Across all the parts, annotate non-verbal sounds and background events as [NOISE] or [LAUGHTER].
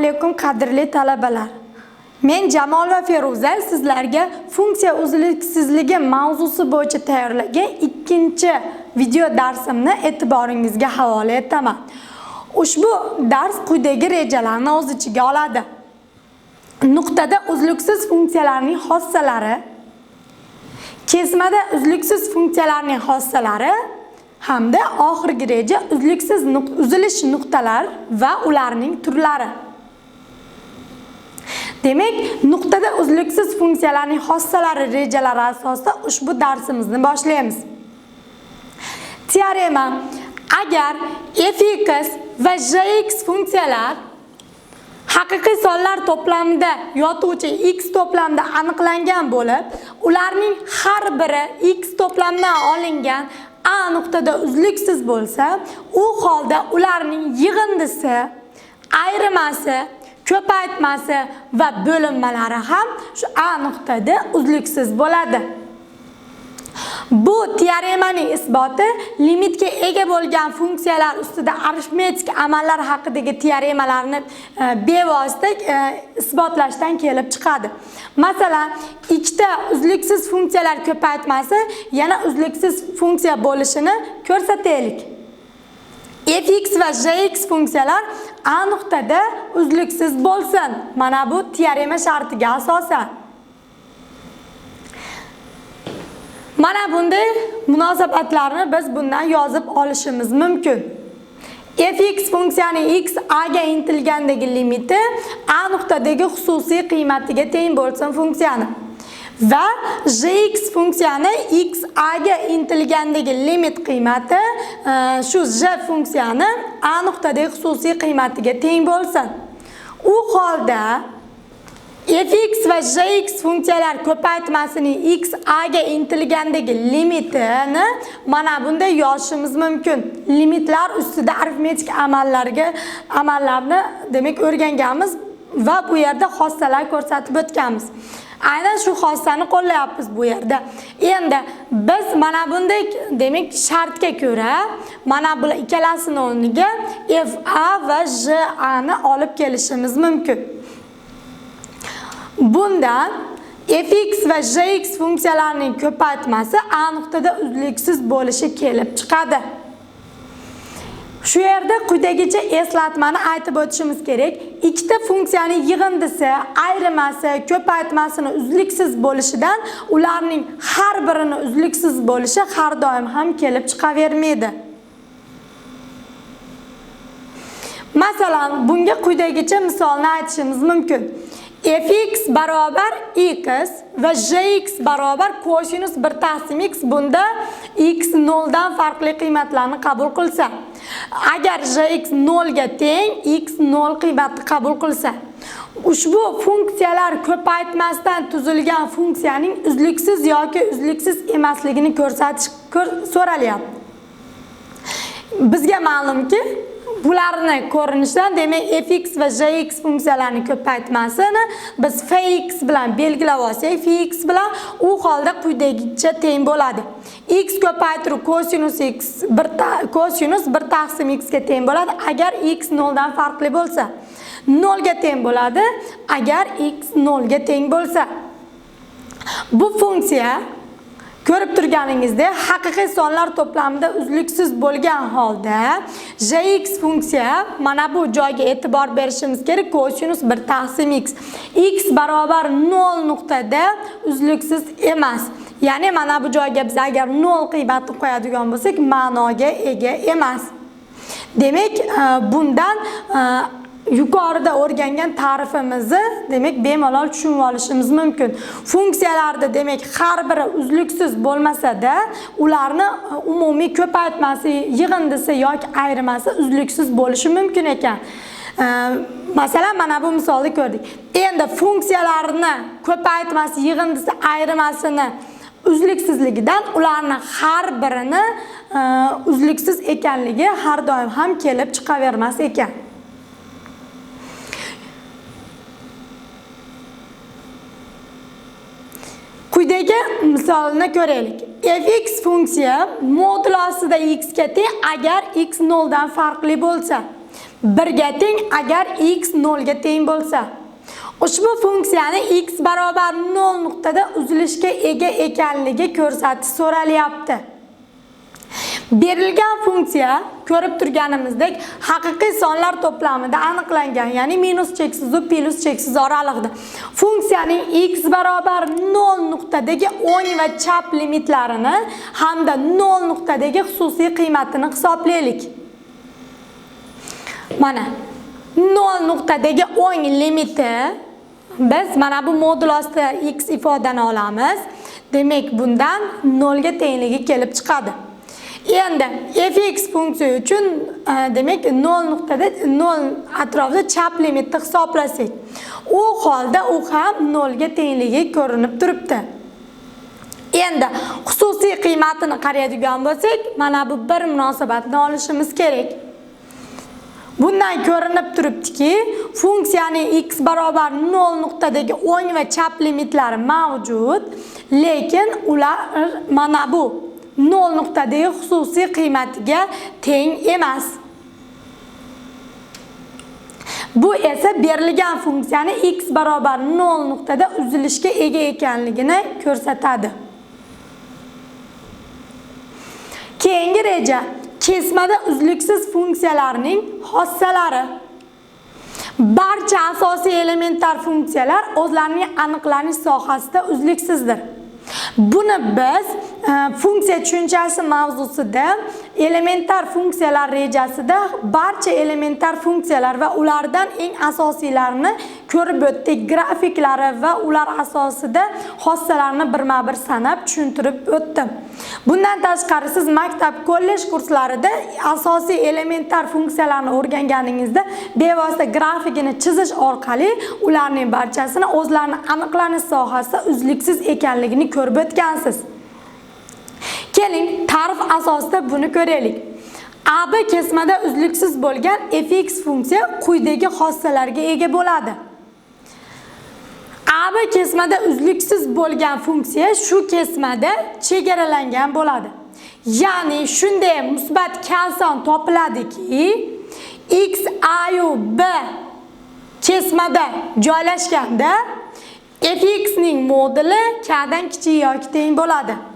Assalomu alaykum qadrli talabalar. Men Jamol va Feruza sizlarga funksiya uzluksizligi mavzusi bo'yicha tayyorlagan ikkinchi video darsimni e'tiboringizga havola etaman. Ushbu dars quyidagi rejalarni o'z ichiga oladi. Nuqtada uzluksiz funksiyalarning xossalari, kesmada uzluksiz funksiyalarning xossalari hamda oxirgi reja uzluksiz uzilish nuqtalar va ularning turlari. Demak, nuqtada uzluksiz funksiyalarning xossalari rejalari asosida ushbu darsimizni boshlaymiz. Teorema agar fx va jx funksiyalar haqiqiy sonlar to'plamida yotuvchi x to'plamida aniqlangan bo'lib, ularning har biri x to'plamidan olingan A nuqtada uzluksiz bo'lsa, u holda ularning yig'indisi, ayrimasi, ko'paytmasi va bo'linmalari ham shu A nuqtada uzluksiz bo'ladi. Bu teoremaning isboti limitga ega bo'lgan funksiyalar ustida arifmetik amallar haqidagi teoremalarni e, bevosita e, isbotlashdan kelib chiqadi. Masalan, ikkita uzluksiz funksiyalar ko'paytmasi yana uzluksiz funksiya bo'lishini ko'rsataylik. fx va jx funksiyalar a nuqtada uzluksiz bo'lsin. Mana bu teorema shartiga asosan. Mana bunday munosabatlarni biz bundan yozib olishimiz mumkin. fx funksiyaning x a ga intilgandagi limiti a nuqtadagi xususiy qiymatiga teng bo'lsin funksiyani. Va gx funksiyani x a ga intilgandagi limit qiymati e, shu j funksiyani a nuqtadagi xususiy qiymatiga teng bo'lsin. U holda fx va jx funksiyalar ko'paytmasining x a ga intilgandagi limitini mana bunday yozishimiz mumkin. Limitlar ustida arifmetik amallarga amallarni demak o'rganganmiz va bu yerda xossalar ko'rsatib o'tganmiz. Aynan shu xossani qo'llayapmiz bu yerda. Endi biz mana bunday demak shartga ko'ra mana bular ikkalasini o'rniga fa va j ni olib kelishimiz mumkin. Bundan fx va jx funksiyalarining ko'paytmasi a nuqtada uzluksiz bo'lishi kelib chiqadi. Shu yerda quyidagicha eslatmani aytib o'tishimiz kerak. Ikkita funksiyaning yig'indisi, ayrimasi, ko'paytmasini uzluksiz bo'lishidan ularning har birini uzluksiz bo'lishi har doim ham kelib chiqavermaydi. Masalan, bunga quyidagicha misolni aytishimiz mumkin. fx barobar x va jx barobar kosinus 1 x bunda x 0 dan farqli qiymatlarni qabul qilsa agar jx 0 ga teng x 0 qiymatni qabul qilsa. Ushbu funksiyalar ko'paytmasdan tuzilgan funksiyaning uzluksiz yoki uzluksiz emasligini ko'rsatish so'ralyapti bizga ma'lumki bularni ko'rinishidan demak fx va jx funksiyalarini ko'paytmasini biz fx bilan belgilab olsak fx bilan u holda quyidagicha teng bo'ladi. X ko'paytiruv kosinus x 1 kosinus 1 taqsim x ga teng bo'ladi agar x 0 dan farqli bo'lsa 0 ga teng bo'ladi agar x 0 ga teng bo'lsa bu funksiya Ko'rib turganingizdek, haqiqiy sonlar to'plamida uzluksiz bo'lgan holda jx funksiya mana bu joyga e'tibor berishimiz kerak. Kosinus 1 taqsim x. x barobar 0 nuqtada uzluksiz emas. Ya'ni mana bu joyga biz agar 0 qiymatni qo'yadigan bo'lsak, ma'noga ega emas. Demak, bundan yuqorida o'rgangan ta'rifimizni demak bemalol tushunib olishimiz mumkin. Funksiyalarda demak har biri uzluksiz bo'lmasa-da, ularni umumiy ko'paytmasi, yig'indisi yoki ayrimasi uzluksiz bo'lishi mumkin ekan. Masalan, mana bu misolni ko'rdik. Endi funksiyalarni ko'paytmasi, yig'indisi, ayrimasini uzluksizligidan ularni har birini e, uzluksiz ekanligi har doim ham kelib chiqavermas ekan. Quyidagi misolni ko'raylik. fx funksiya modulosida x ga teng agar x 0 dan farqli bo'lsa. 1 ga teng agar x 0 ga teng bo'lsa. Ushbu funksiyani x barobar 0 nuqtada uzilishga ega ekanligi ko'rsatish so'ralyapti. Berilgan funksiya ko'rib turganimizdek haqiqiy sonlar to'plamida aniqlangan, ya'ni minus cheksiz va plus cheksiz oralig'ida. Funksiyaning x barobar 0 nuqtadagi o'ng va chap limitlarini hamda 0 nuqtadagi xususiy qiymatini hisoblaylik. Mana 0 nuqtadagi o'ng limiti biz mana bu modul ostida x ifodani olamiz. Demak, bundan 0 ga tengligi kelib chiqadi. Endi fx funksiya uchun e, demak 0 nuqtada 0 atrofida chap limitni hisoblasak, u holda u ham 0 ga tengligi ko'rinib turibdi. Endi xususiy qiymatini qaraydigan bo'lsak, mana bu bir munosabatni olishimiz kerak. Bundan ko'rinib turibdiki, funksiyaning x barobar 0 nuqtadagi o'ng va chap limitlari mavjud, lekin ular mana bu 0 nuqtadagi xususiy qiymatiga teng emas. Bu esa berilgan funksiyani x barobar 0 nuqtada uzilishga ega ekanligini ko'rsatadi. Keyingi reja kesmada uzluksiz funksiyalarning xossalari. Barcha asosiy elementar funksiyalar o'zlarining aniqlanish sohasida uzluksizdir. Buni biz e, funksiya tushunchasi mavzusida elementar funksiyalar rejasida barcha elementar funksiyalar va ulardan eng asosiylarini ko'rib o'tdik. Grafiklari va ular asosida xossalarini birma-bir sanab tushuntirib o'tdim. Bundan tashqari siz maktab, kollej kurslarida asosiy elementar funksiyalarni o'rganganingizda bevosita grafikini chizish orqali ularning barchasini o'zlarining aniqlanish sohasida uzluksiz ekanligini ko'rib o'tgansiz. Keling, ta'rif asosida buni ko'raylik. AB kesmada uzluksiz bo'lgan fx funksiya quyidagi xossalarga ega bo'ladi. AB kesmada uzluksiz bo'lgan funksiya shu kesmada chegaralangan bo'ladi. Ya'ni shunday musbat kalson topiladiki, x a yu b kesmada joylashganda fx ning moduli k dan kichik yoki teng.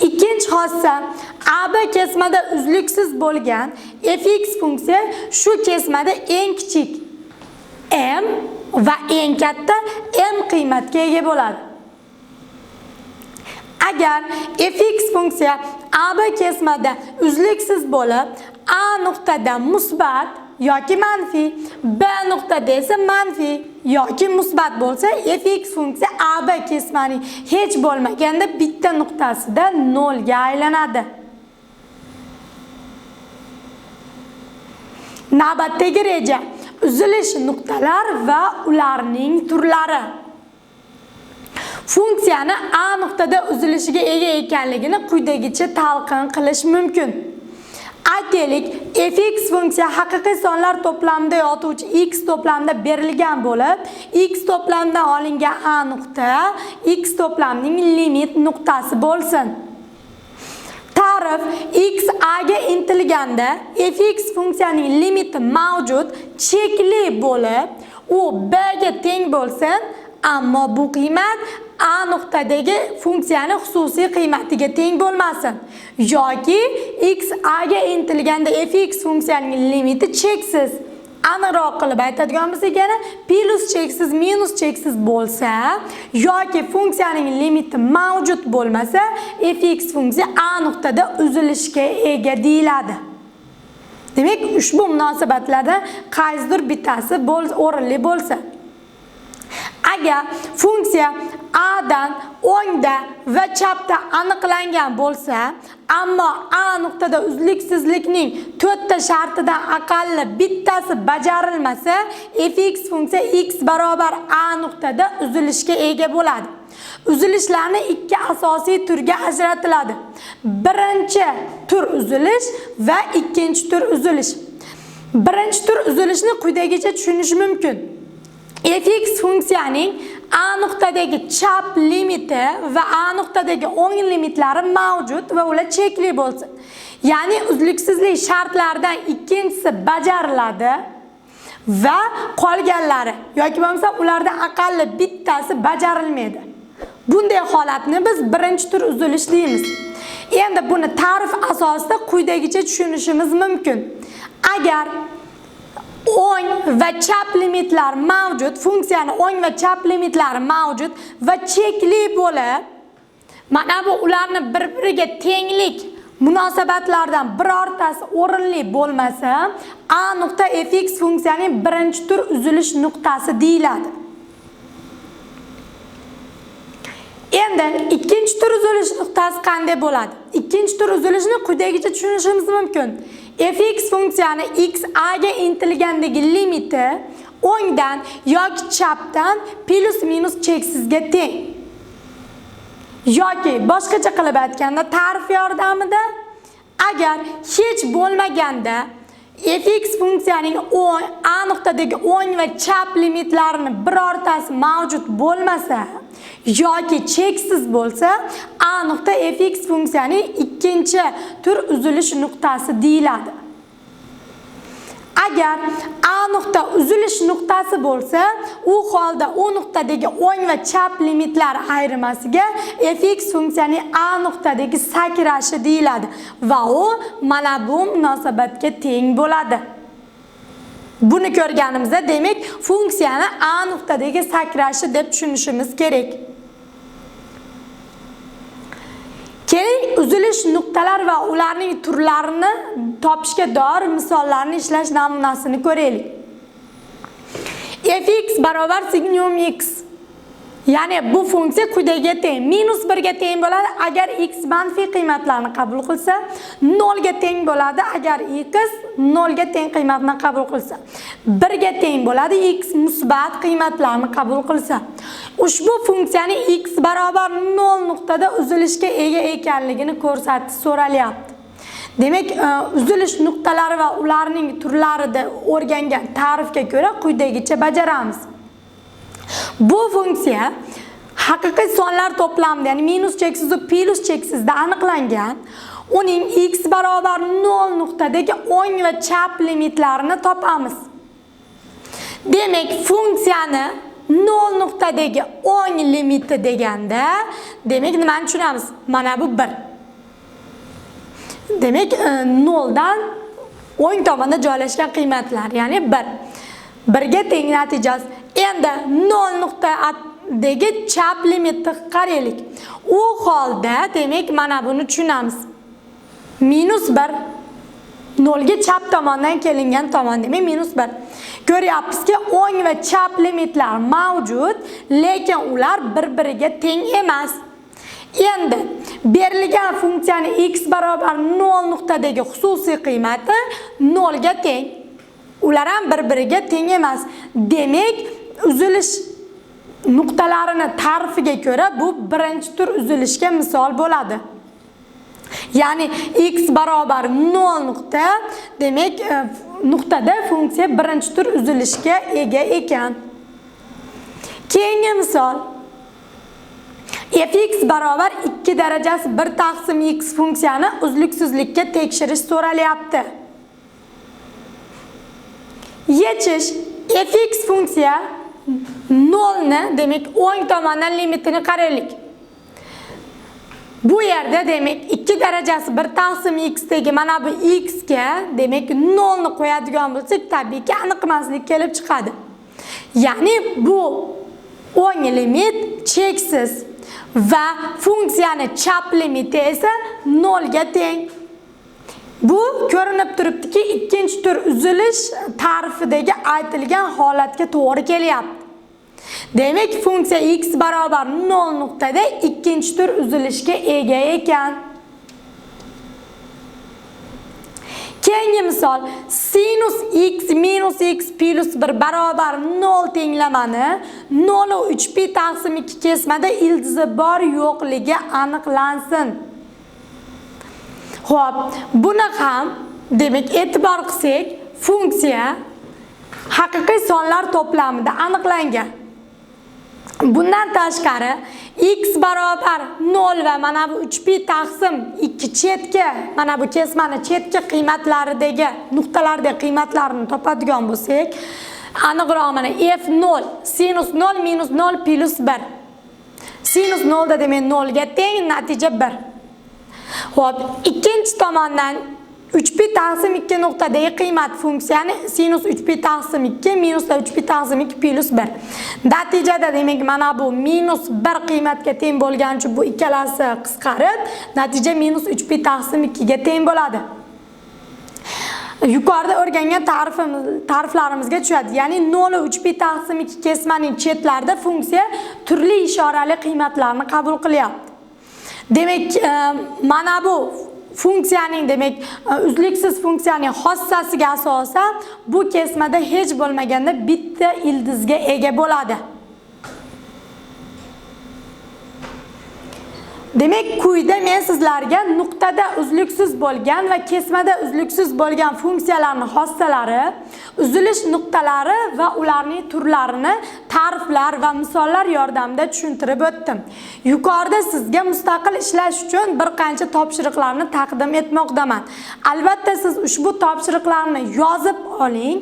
Ikkinchi xossa AB kesmada uzluksiz bo'lgan fx funksiya shu kesmada eng kichik m va eng katta m qiymatga ega bo'ladi. Agar fx funksiya AB kesmada uzluksiz bo'lib, A nuqtada musbat yoki manfiy, B nuqtada esa manfiy yoki musbat bo'lsa, fx funksiya AB kesmaning hech bo'lmaganda bitta nuqtasida 0 ga aylanadi. Navbatdagi reja uzilish nuqtalar va ularning turlari. Funksiyani A nuqtada uzilishiga ega ekanligini quyidagicha talqin qilish mumkin. Aytaylik, fx funksiya haqiqiy sonlar to'plamida yotuvchi x to'plamida berilgan bo'lib, x to'plamdan olingan a nuqta x to'plamining limit nuqtasi bo'lsin. Ta'rif x a ga intilganda fx funksiyaning limiti mavjud, chekli bo'lib, u b ga teng bo'lsin, ammo bu qiymat a nuqtadagi funksiyani xususiy qiymatiga teng bo'lmasin yoki x a ga intilganda fx funksiyaning limiti cheksiz. Aniqroq qilib aytadigan bo'lsak yana plus cheksiz minus cheksiz bo'lsa yoki funksiyaning limiti mavjud bo'lmasa fx funksiya a nuqtada uzilishga ega deyiladi. Demak ushbu munosabatlarda qaysidir bittasi o'rinli bo'lsa agar funksiya A dan o'ngda va chapda aniqlangan bo'lsa, ammo A nuqtada uzluksizlikning 4 ta shartidan aqalli bittasi bajarilmasa, fx funksiya x barobar A nuqtada uzilishga ega bo'ladi. Uzilishlarni ikki asosiy turga ajratiladi. Birinchi tur uzilish va ikkinchi tur uzilish. Birinchi tur uzilishni quyidagicha tushunish mumkin. Fx funksiyaning A nuqtadagi chap limiti va A nuqtadagi o'ng limitlari mavjud va ular chekli bo'lsin. ya'ni uzluksizlik shartlaridan ikkinchisi bajariladi va qolganlari yoki bo'lmasa ulardan aqalli bittasi bajarilmaydi. Bunday holatni biz birinchi tur uzilish deymiz. Endi buni ta'rif asosida quyidagicha tushunishimiz mumkin. Agar o'ng va chap limitlar mavjud funksiyani o'ng va chap limitlari mavjud va chekli bo'lib mana bu ularni bir biriga tenglik munosabatlardan birortasi o'rinli bo'lmasa a nuqta fx funksiyaning birinchi tur uzilish nuqtasi deyiladi. Endi ikkinchi tur uzilish nuqtasi qanday bo'ladi? Ikkinchi tur uzilishni quyidagicha tushunishimiz mumkin. Fx funksiyani x a ga intilgandagi limiti o'ngdan yoki chapdan plus minus cheksizga teng. Yoki boshqacha qilib aytganda ta'rif yordamida agar hech bo'lmaganda fx funksiyaning o'ng a nuqtadagi o'ng va chap limitlarini birortasi mavjud bo'lmasa yoki cheksiz bo'lsa a nuqta fx funksiyaning ikkinchi tur uzilish nuqtasi deyiladi. Agar a nuqta uzilish nuqtasi bo'lsa u holda u nuqtadagi o'ng va chap limitlar ayrimasiga fx funksiyaning a nuqtadagi sakrashi deyiladi va u mana bu munosabatga teng bo'ladi. Buni ko'rganimizda demak funksiyani a nuqtadagi sakrashi deb tushunishimiz kerak. Uzilish nuqtalar va ularning turlarini topishga doir misollarni ishlash namunasini ko'raylik. Fx barobar signum x. ya'ni bu funksiya quyidagiga teng. Minus birga teng bo'ladi agar x manfiy qiymatlarni qabul qilsa nolga teng bo'ladi agar x nolga teng qiymatni qabul qilsa. Birga teng bo'ladi x musbat qiymatlarni qabul qilsa. Ushbu funksiyani x barobar 0 nuqtada uzilishga ega ekanligini ko'rsatish so'ralyapti. Demak e, uzilish nuqtalari va ularning turlarida o'rgangan ta'rifga ko'ra quyidagicha bajaramiz bu funksiya haqiqiy sonlar to'plamida ya'ni minus cheksiz va plyus cheksizda aniqlangan. Uning x barobar 0 nuqtadagi o'ng va chap limitlarini topamiz. Demak funksiyani 0 nuqtadagi o'ng limiti deganda demak nimani tushunamiz? Mana bu 1 demak 0 dan o'ng tomonda joylashgan qiymatlar ya'ni 1 1 ga teng natijasi endi 0 nuqtadagi chap limitni qaraylik u holda demak mana buni tushunamiz. Minus bir nolga chap tomondan kelingan tomon demak minus 1 ko'ryapmizki o'ng va chap limitlar mavjud lekin ular bir biriga teng emas. Endi berilgan funksiyani x barobar 0 nuqtadagi xususiy qiymati 0 ga teng. Ular ham bir biriga teng emas. Demak uzilish nuqtalarini ta'rifiga ko'ra bu birinchi tur uzilishga misol bo'ladi. Ya'ni x barobar 0 nuqta demak e, nuqtada funksiya birinchi tur uzilishga ega ekan. Keyingi misol. Fx barobar 2 darajasi 1 taqsim x funksiyani uzluksizlikka tekshirish so'ralyapti yechish fx funksiya. 0 ni demak o'ng tomondan limitini qaraylik bu yerda demak 2 darajasi 1 taqsim x degi mana bu x ga demak 0 ni qo'yadigan bo'lsak tabiiyki aniqmaslik kelib chiqadi. Ya'ni bu o'ng limit cheksiz va funksiyani chap limiti esa 0 ga bu ko'rinib turibdiki ikkinchi tur uzilish ta'rifidagi aytilgan holatga to'g'ri kelyapti. Demak funksiya x barobar 0 nuqtada ikkinchi tur uzilishga ega ekan. Keyingi misol sinus x minus x plus 1 barobar 0 tenglamani 0 3 pi taqsim 2 kesmada ildizi bor yo'qligi aniqlansin. Xo'p, buni ham demak e'tibor qilsak, funksiya haqiqiy sonlar to'plamida aniqlangan. Bundan tashqari x barobar 0 va mana bu 3 pi taqsim 2 chetga mana bu kesmani chetga qiymatlaridagi nuqtalardagi qiymatlarini topadigan bo'lsak aniqroq mana f0 sinus 0 minus 0 plus 1 sinus 0 da demak 0 ga teng natija 1 Hop, ikkinchi tomondan 3 pi taqsim 2 nuqtadagi qiymat funksiyani sinus 3 pi taqsim 2 minus 3 pi taqsim 2 plus 1. Natijada demak mana bu minus 1 qiymatga teng bo'lgani uchun bu ikkalasi qisqarib, natija minus 3 pi taqsim 2 ga teng bo'ladi. Yuqorida o'rgangan ta'rifimiz ta'riflarimizga tushadi. Ya'ni 0 3 pi taqsim 2 kesmaning chetlarida funksiya turli ishorali qiymatlarni qabul qilyapti. Demak, mana bu funksiyaning demak uzluksiz funksiyaning xossasiga asosan bu kesmada hech bo'lmaganda bitta ildizga ega bo'ladi. Demak, quyida men sizlarga nuqtada uzluksiz bo'lgan va kesmada uzluksiz bo'lgan funksiyalarning xossalari, uzilish nuqtalari va ularning turlarini ta'riflar va misollar yordamida tushuntirib o'tdim. Yuqorida sizga mustaqil ishlash uchun bir qancha topshiriqlarni taqdim etmoqdaman. Albatta siz ushbu topshiriqlarni yozib oling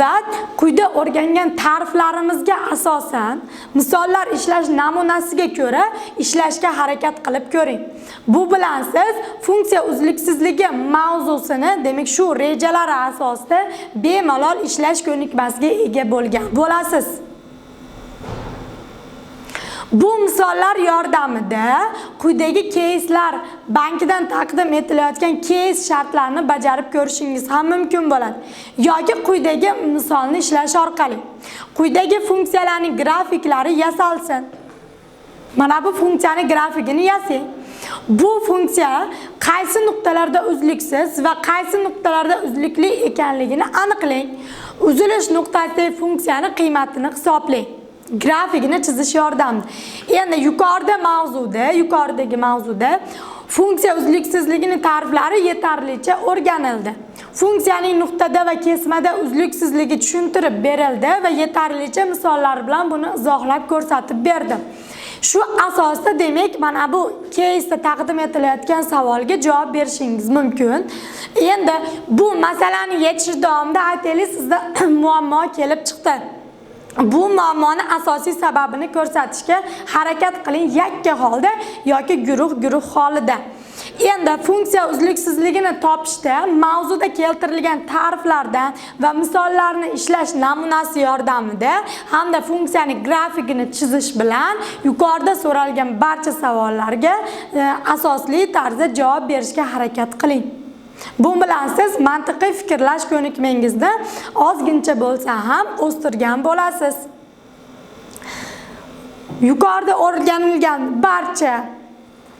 va quyida o'rgangan ta'riflarimizga asosan misollar ishlash namunasiga ko'ra ishlashga harakat qilib ko'ring. Bu bilan siz funksiya uzluksizligi mavzusini, demak shu rejalar asosida bemalol ishlash ko'nikmasiga ega bo'lgan bo'lasiz. Bu misollar yordamida quyidagi case'lar bankidan taqdim etilayotgan case shartlarini bajarib ko'rishingiz ham mumkin bo'ladi. Yoki quyidagi misolni ishlash orqali quyidagi funksiyalarning grafiklari yasalsin. Mana bu funksiyani grafikini yasang. Bu funksiya qaysi nuqtalarda uzluksiz va qaysi nuqtalarda uzlukli ekanligini aniqlang. Uzilish nuqtasidagi funksiyani qiymatini hisoblang. grafikini chizish yordamida. Endi yuqorida mavzuda, yuqoridagi mavzuda funksiya uzluksizligining ta'riflari yetarlicha o'rganildi. Funksiyaning nuqtada va kesmada uzluksizligi tushuntirib berildi va yetarlicha misollar bilan buni izohlab ko'rsatib berdim. Shu asosda demak mana bu keysda taqdim etilayotgan savolga javob berishingiz mumkin. Endi bu masalani yechish davomida aytaylik sizda [CLEARS THROAT] muammo kelib chiqdi. Bu muammoni asosiy sababini ko'rsatishga harakat qiling yakka holda yoki guruh-guruh holida. Endi funksiya uzluksizligini topishda mavzuda keltirilgan ta'riflardan va misollarni ishlash namunasi yordamida hamda funksiyaning grafikini chizish bilan yuqorida so'ralgan barcha savollarga e, asosli tarzda javob berishga harakat qiling. Bu bilan siz mantiqiy fikrlash ko'nikmangizni ozgincha bo'lsa ham o'stirgan bo'lasiz. Yuqorida o'rganilgan barcha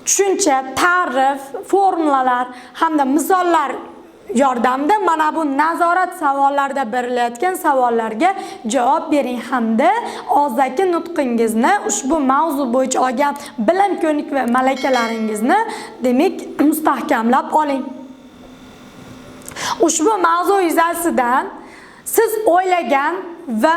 tushuncha, ta'rif, formulalar hamda misollar yordamida mana bu nazorat savollarida berilayotgan savollarga javob bering hamda og'zaki nutqingizni ushbu mavzu bo'yicha olgan bilim ko'nik va malakalaringizni demak mustahkamlab oling. Ushbu mavzu yuzasidan siz o'ylagan va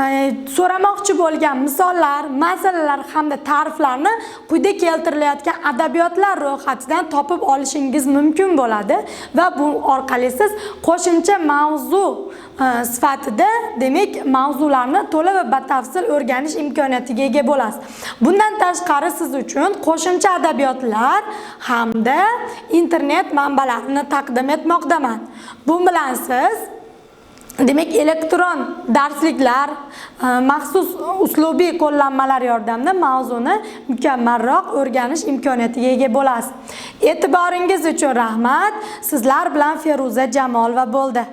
e, so'ramoqchi bo'lgan misollar, masalalar hamda ta'riflarni quyida keltirilayotgan adabiyotlar ro'yxatidan topib olishingiz mumkin bo'ladi va bu orqali siz qo'shimcha mavzu e, sifatida demak mavzularni to'la va batafsil o'rganish imkoniyatiga ega bo'lasiz. Bundan tashqari siz uchun qo'shimcha adabiyotlar hamda internet manbalarini taqdim etmoqdaman. Bu bilan siz Demak, elektron darsliklar, e, maxsus uslubiy qo'llanmalar yordamida mavzuni mukammalroq o'rganish imkoniyatiga ega bo'lasiz. E'tiboringiz uchun rahmat. Sizlar bilan Feruza Jamolova bo'ldi.